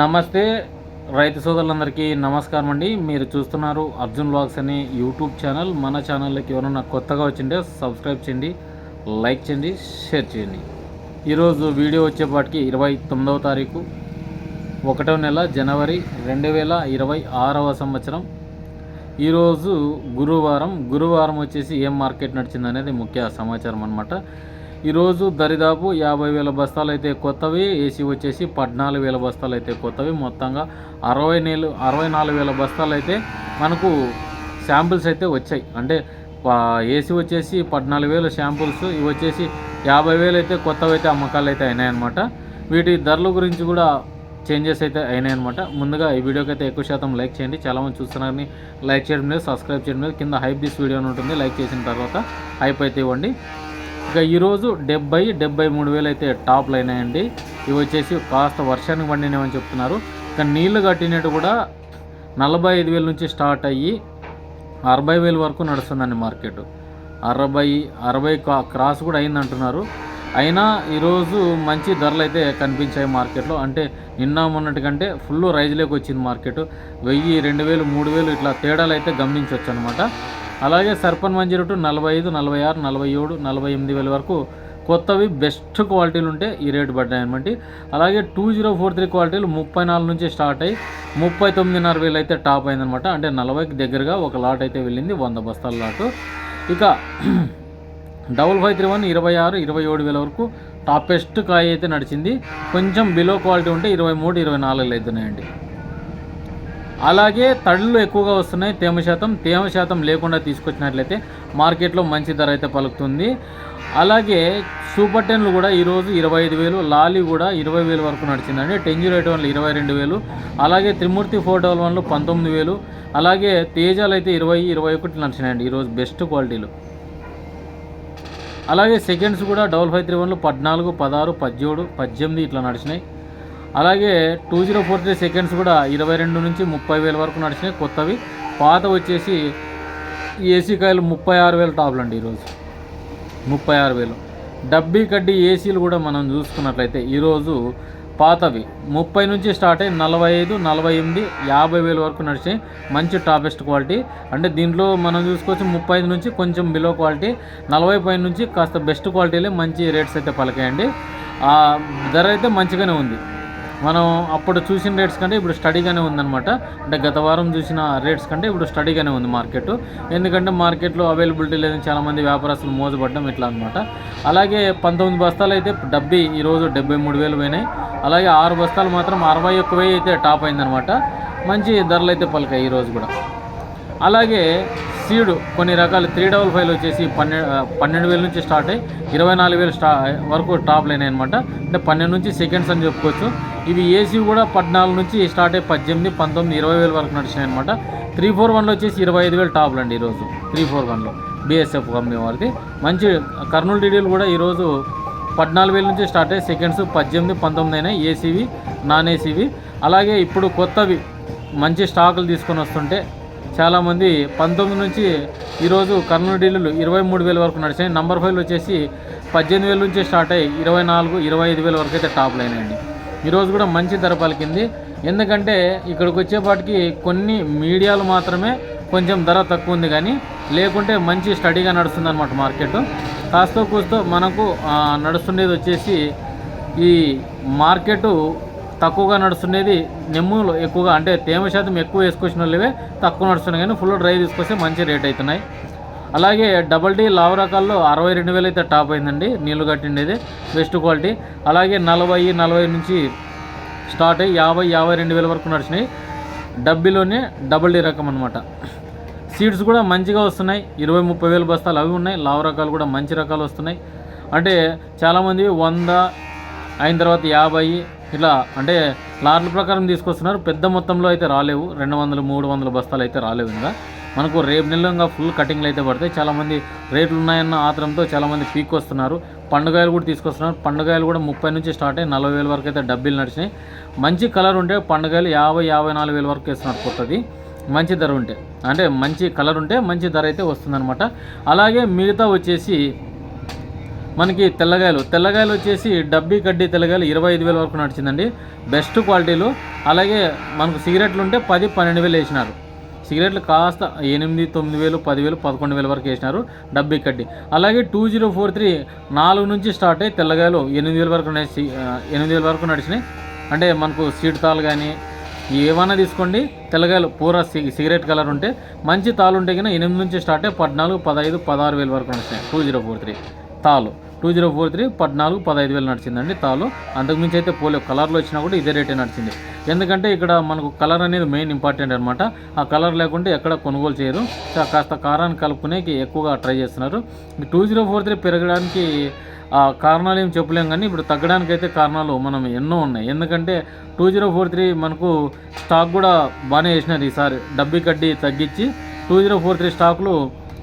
నమస్తే రైతు సోదరులందరికీ నమస్కారం అండి. మీరు చూస్తున్నారు అర్జున్ బ్లాగ్స్ అనే యూట్యూబ్ ఛానల్. మన ఛానల్లోకి ఎవరైనా కొత్తగా వచ్చింటే సబ్స్క్రైబ్ చేయండి లైక్ చేయండి షేర్ చేయండి. ఈరోజు వీడియో వచ్చేపాటికి ఇరవై తొమ్మిదవ తారీఖు ఒకటో నెల జనవరి రెండు వేల ఇరవై ఆరవ సంవత్సరం. ఈరోజు గురువారం. గురువారం వచ్చేసి ఏం మార్కెట్ నడిచింది అనేది ముఖ్య సమాచారం అనమాట ఈరోజు దరిదాపు యాభై వేల బస్తాలు అయితే కొత్తవి ఏసీ వచ్చేసి పద్నాలుగు వేల బస్తాలు అయితే కొత్తవి. మొత్తంగా అరవై నేలు అరవై నాలుగు వేల బస్తాలు అయితే మనకు శాంపిల్స్ అయితే వచ్చాయి. అంటే ఏసీ వచ్చేసి పద్నాలుగు వేలు శాంపుల్స్ ఇవి వచ్చేసి యాభై వేలు అయితే కొత్తవి అయితే అమ్మకాలు అయితే అయినాయన్నమాట. వీటి ధరల గురించి కూడా చేంజెస్ అయితే అయినాయి అనమాట ముందుగా ఈ వీడియోకి అయితే ఎక్కువ శాతం లైక్ చేయండి. చాలామంది చూస్తున్నారని లైక్ చేయడం లేదు సబ్స్క్రైబ్ చేయడం లేదు. కింద హైప్ దిస్ వీడియో ఉంటుంది. లైక్ చేసిన తర్వాత హైప్ అయితే ఇవ్వండి. ఇక ఈరోజు డెబ్బై డెబ్బై మూడు వేలు అయితే టాప్లు అయినాయండి ఇవి వచ్చేసి కాస్త వర్షానికి పండినవని చెప్తున్నారు. ఇక నీళ్ళు కట్టినట్టు కూడా నలభై ఐదు వేల నుంచి స్టార్ట్ అయ్యి అరవై వేల వరకు నడుస్తుందండి మార్కెట్. అరవై అరవై క్రాస్ కూడా అయింది అంటున్నారు అయినా ఈరోజు మంచి ధరలు అయితే కనిపించాయి మార్కెట్లో. అంటే నిన్న మొన్నటి కంటే ఫుల్ రైజ్లోకి వచ్చింది మార్కెట్. వెయ్యి రెండు వేలు మూడు వేలు ఇట్లా తేడాలు అయితే గమనించవచ్చు అనమాట అలాగే సర్పన్ వన్ జీరో టూ నలభై ఐదు నలభై ఆరు నలభై ఏడు నలభై ఎనిమిది వేల వరకు కొత్తవి బెస్ట్ క్వాలిటీలు ఉంటే ఈ రేటు పడ్డాయి అనమాట అలాగే టూ జీరో ఫోర్ త్రీ క్వాలిటీలు ముప్పై నాలుగు నుంచి స్టార్ట్ అయ్యి ముప్పై తొమ్మిదిన్నర వేలు అయితే టాప్ అయిందనమాట అంటే నలభైకి దగ్గరగా ఒక లాట్ అయితే వెళ్ళింది వంద బస్తాల లాటు. ఇక డబుల్ ఫైవ్ త్రీ వన్ ఇరవై ఆరు ఇరవై ఏడు వేల వరకు టాపెస్ట్ కాయ అయితే నడిచింది. కొంచెం బిలో క్వాలిటీ ఉంటే ఇరవై మూడు ఇరవై నాలుగులు అవుతున్నాయండి అలాగే తడులు ఎక్కువగా వస్తున్నాయి. తేమ శాతం తేమ శాతం లేకుండా తీసుకొచ్చినట్లయితే మార్కెట్లో మంచి ధర అయితే పలుకుతుంది. అలాగే సూపర్ టెన్లు కూడా ఈరోజు ఇరవై ఐదు వేలు లాలీ కూడా ఇరవై వేలు వరకు నడిచిందండి. టెంజీ ఎయిట్ వన్లు ఇరవై రెండు వేలు అలాగే త్రిమూర్తి ఫోర్ డబల్ వన్లు పంతొమ్మిది వేలు అలాగే తేజాలు అయితే ఇరవై ఇరవై ఒకటి నడిచినాయండి ఈరోజు బెస్ట్ క్వాలిటీలు. అలాగే సెకండ్స్ కూడా డబల్ ఫైవ్ త్రీ వన్లు పద్నాలుగు పదహారు పద్దెనిమిది పద్దెనిమిది ఇట్లా నడిచినాయి. అలాగే two zero four three seconds కూడా ఇరవై రెండు నుంచి ముప్పై వేల వరకు నడిచినాయి. కొత్తవి. పాత వచ్చేసి ఏసీ కాయలు ముప్పై ఆరు వేలు టాప్లు అండి ఈరోజు. ముప్పై ఆరు వేలు. డబ్బీ కడ్డీ ఏసీలు కూడా మనం చూసుకున్నట్లయితే ఈరోజు పాతవి. ముప్పై నుంచి స్టార్ట్ అయ్యి నలభై ఐదు నలభై ఎనిమిది యాభై వేల వరకు నడిచాయి మంచి టాపెస్ట్ క్వాలిటీ. అంటే దీంట్లో మనం చూసుకోవచ్చు ముప్పై ఐదు నుంచి కొంచెం బిలో క్వాలిటీ. నలభై పై నుంచి కాస్త బెస్ట్ క్వాలిటీలే మంచి రేట్స్ అయితే పలికాయండి. ధర అయితే మంచిగానే ఉంది. మనం అప్పుడు చూసిన రేట్స్ కంటే ఇప్పుడు స్టడీగానే ఉందన్నమాట. అంటే గత వారం చూసిన రేట్స్ కంటే ఇప్పుడు స్టడీగానే ఉంది మార్కెట్. ఎందుకంటే మార్కెట్లో అవైలబిలిటీ లేదని చాలామంది వ్యాపారస్తులు మోసపడ్డం ఇట్లా అనమాట అలాగే పంతొమ్మిది బస్తాలు అయితే డబ్బీ ఈరోజు డెబ్బై మూడు వేలు పోయినాయి. అలాగే ఆరు బస్తాలు మాత్రం అరవై ఒక్క వెయ్యి అయితే టాప్ అయిందనమాట మంచి ధరలు అయితే పలికాయి ఈరోజు కూడా. అలాగే సీడు కొన్ని రకాల త్రీ డబల్ ఫైవ్ వచ్చేసి పన్నెండు పన్నెండు వేల నుంచి స్టార్ట్ అయ్యి ఇరవై నాలుగు వేలు స్టా వరకు టాప్ లైన్ అనమాట అంటే పన్నెండు నుంచి సెకండ్స్ అని చెప్పుకోవచ్చు. ఇవి ఏసీ కూడా పద్నాలుగు నుంచి స్టార్ట్ అయ్యి పద్దెనిమిది పంతొమ్మిది ఇరవై వేల వరకు నడిచినాయి అనమాట త్రీ ఫోర్ వన్లో వచ్చేసి ఇరవై ఐదు వేలు టాప్లు అండి ఈరోజు. త్రీ ఫోర్ వన్లో బీఎస్ఎఫ్ కంపెనీ వారిది మంచి కర్నూలు డీడీలు కూడా ఈరోజు పద్నాలుగు వేల నుంచి స్టార్ట్ అయ్యి సెకండ్స్ పద్దెనిమిది పంతొమ్మిది అయినాయి. ఏసీవి నాన్ ఏసీవి అలాగే ఇప్పుడు కొత్తవి మంచి స్టాకులు తీసుకొని వస్తుంటే చాలామంది పంతొమ్మిది నుంచి ఈరోజు కర్నూలు డీలర్లు ఇరవై మూడు వేల వరకు నడిచాయి. నంబర్ ఫైవ్ వచ్చేసి పద్దెనిమిది వేల నుంచి స్టార్ట్ అయ్యి ఇరవై నాలుగు ఇరవై ఐదు వేల వరకు అయితే టాప్ లైన్ అండి ఈరోజు కూడా మంచి ధర పలికింది. ఎందుకంటే ఇక్కడికి వచ్చేపాటికి కొన్ని మీడియాలు మాత్రమే కొంచెం ధర తక్కువ ఉంది కానీ లేకుంటే మంచి స్టడీగా నడుస్తుంది అనమాట మార్కెట్ కాస్తో కూస్తో మనకు నడుస్తుండేది వచ్చేసి ఈ మార్కెట్ తక్కువగా నడుస్తుండేది నెమ్ములు ఎక్కువగా అంటే తేమ శాతం ఎక్కువ వేసుకొచ్చిన వాళ్ళవే తక్కువ నడుస్తున్నాయి కానీ ఫుల్ డ్రై తీసుకొస్తే మంచి రేట్ అవుతున్నాయి. అలాగే డబల్ డీ లావు రకాల్లో అరవై రెండు వేలు అయితే టాప్ అయిందండి. నీళ్ళు కట్టిండేది బెస్ట్ క్వాలిటీ అలాగే నలభై నలభై నుంచి స్టార్ట్ అయ్యి యాభై యాభై రెండు వేల వరకు నడిచినాయి. డబ్బీలోనే డబల్ డీ రకం అనమాట సీడ్స్ కూడా మంచిగా వస్తున్నాయి. ఇరవై ముప్పై వేల బస్తాలు అవి ఉన్నాయి. లావు రకాలు కూడా మంచి రకాలు వస్తున్నాయి. అంటే చాలామంది వంద అయిన తర్వాత యాభై ఇట్లా అంటే లార్ల ప్రకారం తీసుకొస్తున్నారు. పెద్ద మొత్తంలో అయితే రాలేవు. రెండు వందలు మూడు వందల బస్తాలు అయితే రాలేవు ఇంకా. మనకు రేపు నెలలో ఇంకా ఫుల్ కటింగ్లు అయితే పడతాయి. చాలామంది రేట్లు ఉన్నాయన్న ఆత్రంతో చాలామంది పీక్ వస్తున్నారు. పండుగాయలు కూడా తీసుకొస్తున్నారు. పండుగాయలు కూడా ముప్పై నుంచి స్టార్ట్ అయ్యి నలభై వేల వరకు అయితే డబ్బీలు నడిచినాయి. మంచి కలర్ ఉంటే పండుగలు యాభై యాభై నాలుగు వేల వరకు వేస్తున్నారు కొత్తది. మంచి ధర ఉంటే అంటే మంచి కలర్ ఉంటే మంచి ధర అయితే వస్తుందన్నమాట. అలాగే మిగతా వచ్చేసి మనకి తెల్లగాయలు. తెల్లగాయలు వచ్చేసి డబ్బీ కడ్డీ తెల్లగాయలు ఇరవై ఐదు వేల వరకు నడిచిందండి. బెస్ట్ క్వాలిటీలు. అలాగే మనకు సిగరెట్లు ఉంటే పది పన్నెండు వేలు వేసినారు. సిగరెట్లు కాస్త ఎనిమిది తొమ్మిది వేలు పదివేలు పదకొండు వేల వరకు వేసినారు డబ్బీ కడ్డీ. అలాగే టూ జీరో ఫోర్ త్రీ నాలుగు నుంచి స్టార్ట్ అయ్యి తెల్లగాయలు ఎనిమిది వేల వరకు నడిచి ఎనిమిది వేల వరకు నడిచినాయి. అంటే మనకు సీట్ తాలు కానీ ఏమైనా తీసుకోండి. తెల్లగాయలు పూరా సి- సిగరెట్ కలర్ ఉంటే మంచి తాలు ఉంటే కన్నా ఎనిమిది నుంచి స్టార్ట్ అయ్యి పద్నాలుగు పదహైదు పదహారు వేల వరకు నడిచినాయి. టూ జీరో ఫోర్ త్రీ తాలు టూ జీరో ఫోర్ త్రీ పద్నాలుగు పదహైదు వేలు నడిచిందండి తాలు. అంతకుమించి అయితే పోలే కలర్లో వచ్చినా కూడా ఇదే రేటే నడిచింది. ఎందుకంటే ఇక్కడ మనకు కలర్ అనేది మెయిన్ ఇంపార్టెంట్ అనమాట ఆ కలర్ లేకుంటే ఎక్కడ కొనుగోలు చేయరు. కాస్త కారాన్ని కలుపుకునేకి ఎక్కువగా ట్రై చేస్తున్నారు. టూ జీరో ఫోర్ త్రీ పెరగడానికి ఆ కారణాలు ఏం చెప్పలేం కానీ ఇప్పుడు తగ్గడానికి అయితే కారణాలు మనం ఎన్నో ఉన్నాయి. ఎందుకంటే టూ జీరో ఫోర్ త్రీ మనకు స్టాక్ కూడా బాగానే వేసినారు ఈసారి. డబ్బి కడ్డీ తగ్గించి టూ జీరో ఫోర్ త్రీ స్టాకులు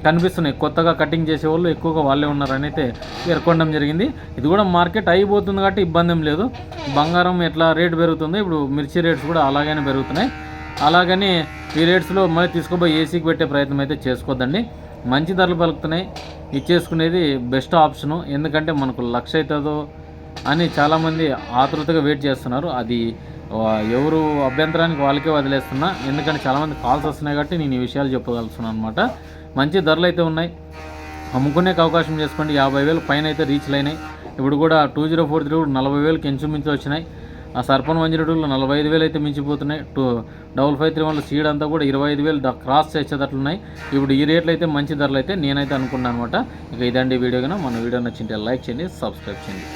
కనిపిస్తున్నాయి. కొత్తగా కటింగ్ చేసే వాళ్ళు ఎక్కువగా వాళ్ళే ఉన్నారని అయితే పేర్కొనడం జరిగింది. ఇది కూడా మార్కెట్ అయిపోతుంది కాబట్టి ఇబ్బంది ఏం లేదు. బంగారం ఎట్లా రేటు పెరుగుతుందో ఇప్పుడు మిర్చి రేట్స్ కూడా అలాగనే పెరుగుతున్నాయి. అలాగని ఈ రేట్స్లో మళ్ళీ తీసుకుపోయి ఏసీకి పెట్టే ప్రయత్నం అయితే చేసుకోవద్దండి. మంచి ధరలు పలుకుతున్నాయి. ఇచ్చేసుకునేది బెస్ట్ ఆప్షను. ఎందుకంటే మనకు లక్ష అవుతుందో అని చాలామంది ఆతృతగా వెయిట్ చేస్తున్నారు. అది ఎవరు అభ్యంతరానికి వాళ్ళకే వదిలేస్తున్నా. ఎందుకంటే చాలామంది కాల్స్ వస్తున్నాయి కాబట్టి నేను ఈ విషయాలు చెప్పగలుగుతున్నాను అనమాట మంచి ధరలు అయితే ఉన్నాయి. అమ్ముకునే అవకాశం చేసుకోండి. యాభై వేలు పైన అయితే రీచ్లు అయినాయి. ఇప్పుడు కూడా టూ జీరో ఫోర్ త్రీ నలభై వేలకి ఇంచుమించు వచ్చినాయి. ఆ సర్పన్ వన్ జీరో టూలో నలభై ఐదు వేలు అయితే మించిపోతున్నాయి. టూ డబుల్ ఫైవ్ త్రీ వన్లో సీడ్ అంతా కూడా ఇరవై ఐదు వేలు క్రాస్ చేసేటట్లు ఉన్నాయి ఇప్పుడు ఈ రేట్లు అయితే మంచి ధరలు అయితే నేనైతే అనుకున్నాను అనమాట ఇక ఇదండి వీడియో కన్నా. మన వీడియో నచ్చింటే లైక్ చేయండి సబ్స్క్రైబ్ చేయండి.